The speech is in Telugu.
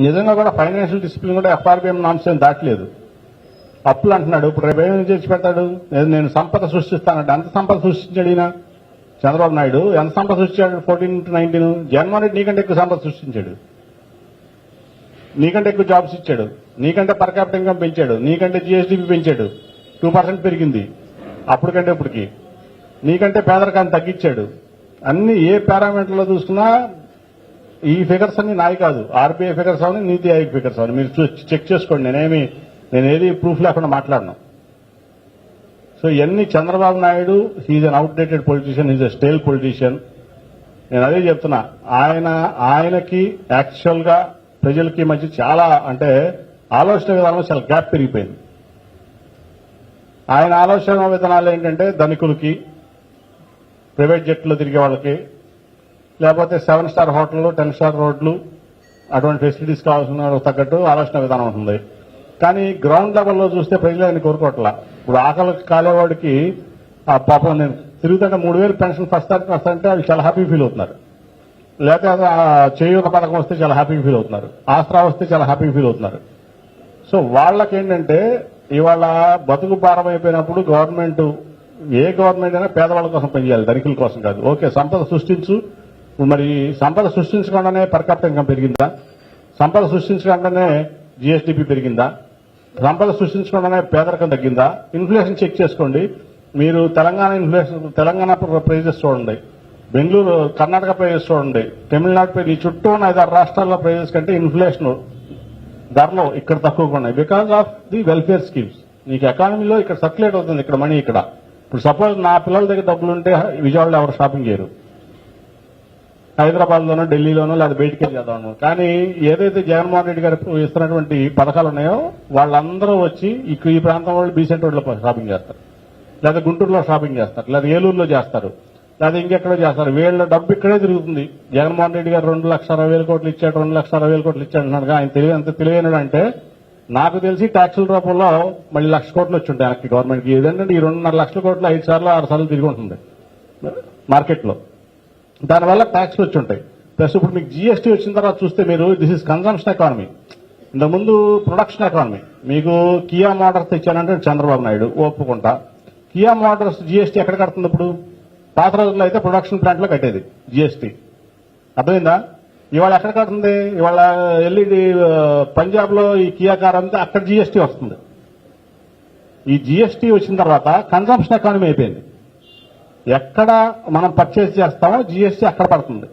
నిజంగా కూడా ఫైనాన్షియల్ డిసిప్లిన్ కూడా ఎఫ్ఆర్బిఎం నామ్స్ దాటలేదు. అప్పులు అంటున్నాడు ఇప్పుడు రేపు ఏమేమి చేసి పెడతాడు నేను- సంపద సృష్టిస్తానంటే ఎంత సంపద సృష్టించాడు ఈయన? చంద్రబాబు నాయుడు ఎంత సంపద సృష్టించాడు? Fourteen to nineteen Jaganmohan Reddy నీకంటే ఎక్కువ సంపద సృష్టించాడు. నీకంటే ఎక్కువ జాబ్స్ ఇచ్చాడు. నీకంటే పర్ క్యాపిటల్ ఇన్కమ్ పెంచాడు. నీకంటే జిఎస్డిపి పెంచాడు. టూ పర్సెంట్ పెరిగింది. అప్పటికంటే ఇప్పటికి. నీకంటే పేదరికాన్ని తగ్గించాడు. అన్ని ఏ పారామీటర్లో చూసుకున్నా ఈ ఫిగర్స్ అన్ని నాయి కాదు. ఆర్బీఐ ఫిగర్స్ అవని నీతి ఆయోగ్ ఫిగర్స్ అవని. మీరు చెక్ చేసుకోండి. నేనేమి నేనేది ప్రూఫ్ లేకుండా మాట్లాడను. సో ఇవన్నీ Chandrababu Naidu he's an outdated politician he's a stale politician నేను అదే చెప్తున్నా. ఆయన ఆయనకి యాక్చువల్గా ప్రజలకి మధ్య చాలా అంటే ఆలోచన విధానంలో చాలా గ్యాప్ పెరిగిపోయింది. ఆయన ఆలోచన విధానాలు ఏంటంటే ధనికులకి ప్రైవేట్ జెట్లో తిరిగే వాళ్ళకి లేకపోతే సెవెన్ స్టార్ హోటళ్ళు టెన్ స్టార్ రోడ్లు అటువంటి ఫెసిలిటీస్ కావాల్సిన తగ్గట్టు ఆలోచన విధానం ఉంటుంది. కానీ గ్రౌండ్ లెవెల్లో చూస్తే ప్రజలు ఆయన కోరుకోవట్లా. ఇప్పుడు ఆకలి కాలేవాడికి ఆ పాపం నేను తిరుగుతుంటే మూడు వేలు పెన్షన్ ఫస్ట్ తారీఖు వస్తుంటే వాళ్ళు చాలా హ్యాపీ ఫీల్ అవుతున్నారు. లేకపోతే చేయూత పథకం వస్తే చాలా హ్యాపీ ఫీల్ అవుతున్నారు. ఆస్త్రా వస్తే చాలా హ్యాపీ ఫీల్ అవుతున్నారు. సో వాళ్ళకి ఏంటంటే ఇవాళ బతుకు భారం అయిపోయినప్పుడు గవర్నమెంట్ ఏ గవర్నమెంట్ అయినా పేదవాళ్ళ కోసం పనిచేయాలి ధనికుల కోసం కాదు. ఓకే సంపద సృష్టించు మరి సంపద సృష్టించకుండానే పర్కాప్ట ఇన్కమ్ పెరిగిందా? సంపద సృష్టించకుండానే జిఎస్డిపి పెరిగిందా? సంపద సృష్టించకుండానే పేదరికం తగ్గిందా? ఇన్ఫ్లేషన్ చెక్ చేసుకోండి. మీరు తెలంగాణ ఇన్ఫ్లేషన్ తెలంగాణ ప్రైజెస్ చూడండి. బెంగళూరు కర్ణాటక ప్రైజెస్ చూడండి. తమిళనాడు ప్రైజ్ ఈ చుట్టూ ఉన్న ఐదారు రాష్ట్రాల్లో ప్రైజెస్ కంటే ఇన్ఫ్లేషన్ ధరలు ఇక్కడ తక్కువగా ఉన్నాయి. Because of the welfare schemes. నీకు ఎకానమీలో ఇక్కడ సర్క్యులేట్ అవుతుంది ఇక్కడ మనీ ఇక్కడ. ఇప్పుడు సపోజ్ నా పిల్లల దగ్గర డబ్బులు ఉంటే విజయవాడలో ఎవరు షాపింగ్ చేయరు. హైదరాబాద్ లోనో ఢిల్లీలోనో లేదా బయటికి వెళ్ళి కానీ ఏదైతే జగన్మోహన్ రెడ్డి గారు ఇస్తున్నటువంటి పథకాలు ఉన్నాయో వాళ్ళందరూ వచ్చి ఈ ప్రాంతం వాళ్ళు బీసెంట్ రోడ్లో షాపింగ్ చేస్తారు. లేదా గుంటూరులో షాపింగ్ చేస్తారు. లేదా ఏలూరులో చేస్తారు. లేదా ఇంకెక్కడో చేస్తారు. వీళ్ళ డబ్బు ఇక్కడే తిరుగుతుంది. జగన్మోహన్ రెడ్డి గారు రెండు లక్షల అరవై వేల కోట్లు ఇచ్చాడు రెండు లక్షల అరవై వేల కోట్లు ఇచ్చాడు అంటున్నాడు ఆయన తెలివి ఎంత తెలివైనడు నాకు తెలిసి ట్యాక్సుల రూపంలో మళ్ళీ లక్ష కోట్లు వచ్చి ఉంటాయి. ఆయనకి గవర్నమెంట్కి. ఏదంటే ఈ రెండున్నర లక్షల కోట్లు ఐదు సార్లు ఆరు సార్లు తిరిగి ఉంటుంది. మార్కెట్లో. దానివల్ల ట్యాక్స్లు వచ్చి ఉంటాయి ప్లస్ ఇప్పుడు మీకు జిఎస్టీ వచ్చిన తర్వాత చూస్తే మీరు దిస్ ఇస్ కన్సంప్షన్ ఎకానమీ ఇంతకుముందు ప్రొడక్షన్ ఎకానమీ మీకు కియా మోటార్స్ తెచ్చానంటే చంద్రబాబు నాయుడు ఒప్పుకుంటా. కియా మోటార్స్ జిఎస్టీ ఎక్కడ కడుతుంది ఇప్పుడు? పాత రోజుల్లో అయితే ప్రొడక్షన్ ప్లాంట్లో కట్టేది జిఎస్టీ అర్థమైందా? ఇవాళ ఎక్కడ కడుతుంది? ఇవాళ ఎల్ఈడి పంజాబ్లో ఈ కియా కార్ అంతా అక్కడ జిఎస్టీ వస్తుంది. ఈ జిఎస్టీ వచ్చిన తర్వాత కన్సంప్షన్ ఎకానమీ అయిపోయింది. ఎక్కడ మనం పర్చేస్ చేస్తామో జిఎస్టీ అక్కడ పడుతుంది.